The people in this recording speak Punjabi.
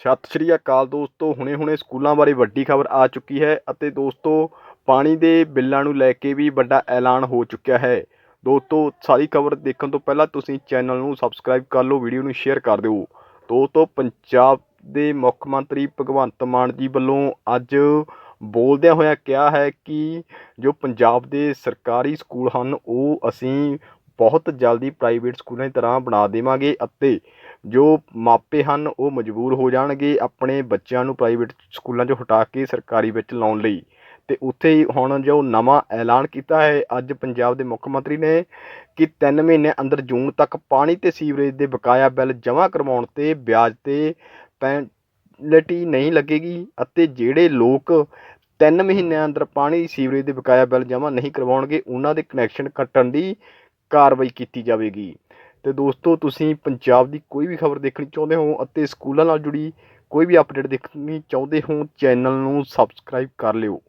ਸਤਿ ਸ਼੍ਰੀ ਅਕਾਲ ਦੋਸਤੋ, ਹੁਣੇ-ਹੁਣੇ ਸਕੂਲਾਂ ਬਾਰੇ ਵੱਡੀ ਖਬਰ ਆ ਚੁੱਕੀ ਹੈ ਅਤੇ ਦੋਸਤੋ, ਪਾਣੀ ਦੇ ਬਿੱਲਾਂ ਨੂੰ ਲੈ ਕੇ ਵੀ ਵੱਡਾ ਐਲਾਨ ਹੋ ਚੁੱਕਿਆ ਹੈ। ਦੋਸਤੋ, ਸਾਰੀ ਖਬਰ ਦੇਖਣ ਤੋਂ ਪਹਿਲਾਂ ਤੁਸੀਂ ਚੈਨਲ ਨੂੰ ਸਬਸਕ੍ਰਾਈਬ ਕਰ ਲਓ, ਵੀਡੀਓ ਨੂੰ ਸ਼ੇਅਰ ਕਰ ਦਿਓ। ਦੋਸਤੋ, ਪੰਜਾਬ ਦੇ ਮੁੱਖ ਮੰਤਰੀ ਭਗਵੰਤ ਮਾਨ ਜੀ ਵੱਲੋਂ ਅੱਜ ਬੋਲਦਿਆਂ ਹੋਇਆ ਕਿਹਾ ਹੈ ਕਿ ਜੋ ਪੰਜਾਬ ਦੇ ਸਰਕਾਰੀ ਸਕੂਲ ਹਨ, ਉਹ ਅਸੀਂ ਬਹੁਤ ਜਲਦੀ ਪ੍ਰਾਈਵੇਟ ਸਕੂਲਾਂ ਦੀ ਤਰ੍ਹਾਂ ਬਣਾ ਦੇਵਾਂਗੇ ਅਤੇ ਜੋ ਮਾਪੇ ਹਨ ਉਹ ਮਜਬੂਰ ਹੋ ਜਾਣਗੇ ਆਪਣੇ ਬੱਚਿਆਂ ਨੂੰ ਪ੍ਰਾਈਵੇਟ ਸਕੂਲਾਂ 'ਚੋਂ ਹਟਾ ਕੇ ਸਰਕਾਰੀ ਵਿੱਚ ਲਾਉਣ ਲਈ। ਅਤੇ ਉੱਥੇ ਹੀ ਹੁਣ ਜੋ ਨਵਾਂ ਐਲਾਨ ਕੀਤਾ ਹੈ, ਅੱਜ ਪੰਜਾਬ ਦੇ ਮੁੱਖ ਮੰਤਰੀ ਨੇ ਕਿ ਤਿੰਨ ਮਹੀਨੇ ਅੰਦਰ ਜੂਨ ਤੱਕ ਪਾਣੀ ਅਤੇ ਸੀਵਰੇਜ ਦੇ ਬਕਾਇਆ ਬਿੱਲ ਜਮ੍ਹਾਂ ਕਰਵਾਉਣ 'ਤੇ ਵਿਆਜ 'ਤੇ ਪੈਨਲਟੀ ਨਹੀਂ ਲੱਗੇਗੀ ਅਤੇ ਜਿਹੜੇ ਲੋਕ ਤਿੰਨ ਮਹੀਨਿਆਂ ਅੰਦਰ ਪਾਣੀ, ਸੀਵਰੇਜ ਦੇ ਬਕਾਇਆ ਬਿੱਲ ਜਮ੍ਹਾਂ ਨਹੀਂ ਕਰਵਾਉਣਗੇ, ਉਹਨਾਂ ਦੇ ਕਨੈਕਸ਼ਨ ਕੱਟਣ ਦੀ ਕਾਰਵਾਈ ਕੀਤੀ ਜਾਵੇਗੀ। ਅਤੇ ਦੋਸਤੋ, ਤੁਸੀਂ ਪੰਜਾਬ ਦੀ ਕੋਈ ਵੀ ਖਬਰ ਦੇਖਣੀ ਚਾਹੁੰਦੇ ਹੋ ਅਤੇ ਸਕੂਲਾਂ ਨਾਲ ਜੁੜੀ ਕੋਈ ਵੀ ਅਪਡੇਟ ਦੇਖਣੀ ਚਾਹੁੰਦੇ ਹੋ, ਚੈਨਲ ਨੂੰ ਸਬਸਕ੍ਰਾਈਬ ਕਰ ਲਿਓ।